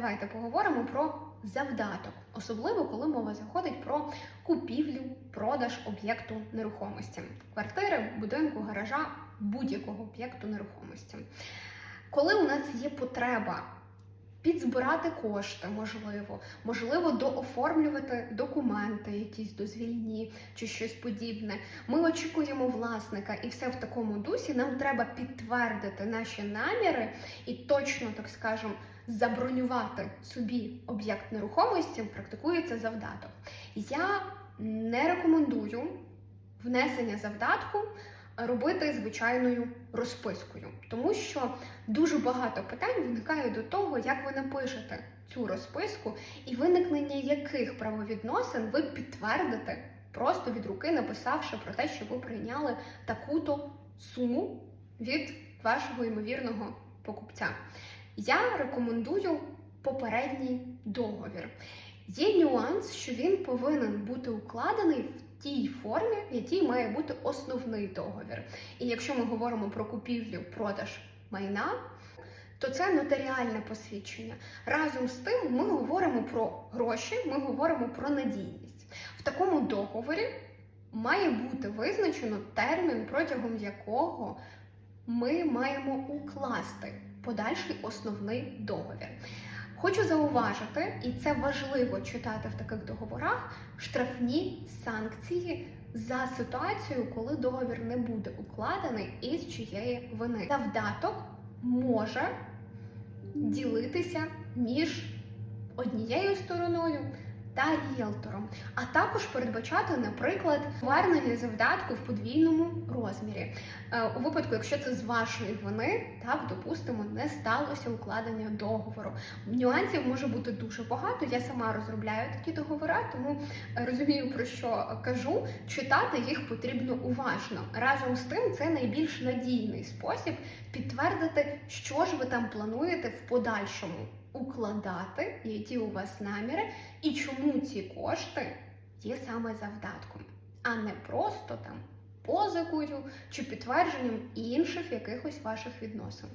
Давайте поговоримо про завдаток, особливо коли мова заходить про купівлю, продаж об'єкту нерухомості, квартири, будинку, гаража, будь-якого об'єкту нерухомості. Коли у нас є потреба підзбирати кошти, можливо, можливо, дооформлювати документи, якісь дозвільні чи щось подібне. Ми очікуємо власника, і все в такому дусі. Нам треба підтвердити наші наміри і точно, так скажемо, забронювати собі об'єкт нерухомості. Практикується завдаток. Я не рекомендую внесення завдатку робити звичайною розпискою, тому що дуже багато питань виникає до того, як ви напишете цю розписку, і виникнення яких правовідносин ви підтвердите, просто від руки написавши про те, що ви прийняли таку-то суму від вашого ймовірного покупця. Я рекомендую попередній договір. Є нюанс, що він повинен бути укладений в тій формі, в якій має бути основний договір. І якщо ми говоримо про купівлю, продаж майна, то це нотаріальне посвідчення. Разом з тим, ми говоримо про гроші, ми говоримо про надійність. В такому договорі має бути визначено термін, протягом якого ми маємо укласти подальший основний договір. Хочу зауважити, і це важливо читати в таких договорах штрафні санкції за ситуацію, коли договір не буде укладений із чиєї вини. Завдаток може ділитися між однією стороною та ріелтором, а також передбачати, наприклад, повернення завдатку в подвійному розмірі. Е, У випадку, якщо це з вашої вини, так допустимо, не сталося укладення договору. Нюансів може бути дуже багато. Я сама розробляю такі договори, тому розумію про що кажу. Читати їх потрібно уважно. Разом з тим, це найбільш надійний спосіб підтвердити, що ж ви там плануєте в подальшому укладати, які у вас наміри, і чому ці кошти є саме завдатком, а не просто там позикою чи підтвердженням інших якихось ваших відносин.